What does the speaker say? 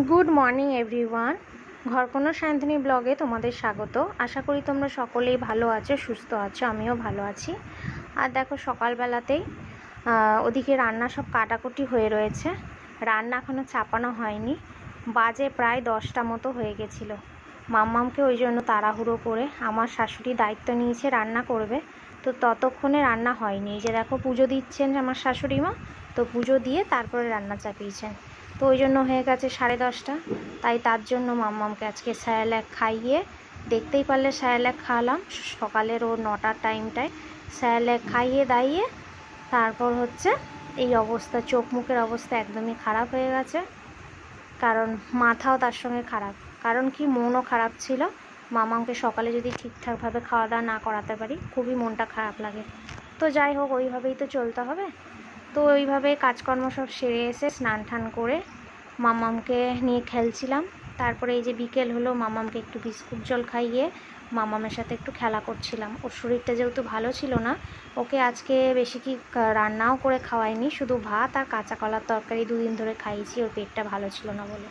Good morning everyone ঘরকোনো সায়ন্তনী ব্লগে তোমাদের স্বাগত। আশা করি তোমরা সকলেই ভালো আছো, সুস্থ আছো, আমিও ভালো আছি। আর দেখো, সকালবেলাতেই ওদিকে রান্না সব কাটাকুটি হয়ে রয়েছে। রান্না এখনও চাপানো হয়নি। বাজে প্রায় দশটা মতো হয়ে গেছিল। মাম্মামকে ওই জন্য তাড়াহুড়ো করে আমার শাশুড়ি দায়িত্ব নিয়েছে রান্না করবে। তো ততক্ষণে রান্না হয়নি। যে দেখো, পুজো দিচ্ছেন আমার শাশুড়ি মা তো পুজো দিয়ে তারপরে রান্না চাপিয়েছেন। তো ওই জন্য হয়ে গেছে সাড়ে দশটা। তাই তার জন্য মাম্মামকে আজকে স্যারেল্যাক খাইয়ে দেখতেই পারলে স্যারেল্যাক খাওয়ালাম। সকালের ও নটার টাইমটায় স্যারেল্যাক খাইয়ে দাইয়ে তারপর হচ্ছে এই অবস্থা, চোখ মুখের অবস্থা একদমই খারাপ হয়ে গেছে। কারণ মাথাও তার সঙ্গে খারাপ। কারণ কি, মনও খারাপ ছিল। মামাকে সকালে যদি ঠিকঠাকভাবে খাওয়া দাওয়া না করাতে পারি, খুবই মনটা খারাপ লাগে। তো যাই হোক, ওইভাবেই তো চলতে হবে। তো ওইভাবে কাজকর্ম সব সেরে এসে স্নান টান করে মামামকে নিয়ে খেলছিলাম। তারপরে এই যে বিকেল হলো, মামামকে একটু বিস্কুট জল খাইয়ে মামামের সাথে একটু খেলা করছিলাম। ওর শরীরটা যেহেতু ভালো ছিল না, ওকে আজকে বেশি কি রান্নাও করে খাওয়াইনি, শুধু ভাত আর কাঁচা কলার তরকারি দুদিন ধরে খাইয়েছি, ওর পেটটা ভালো ছিল না বলে।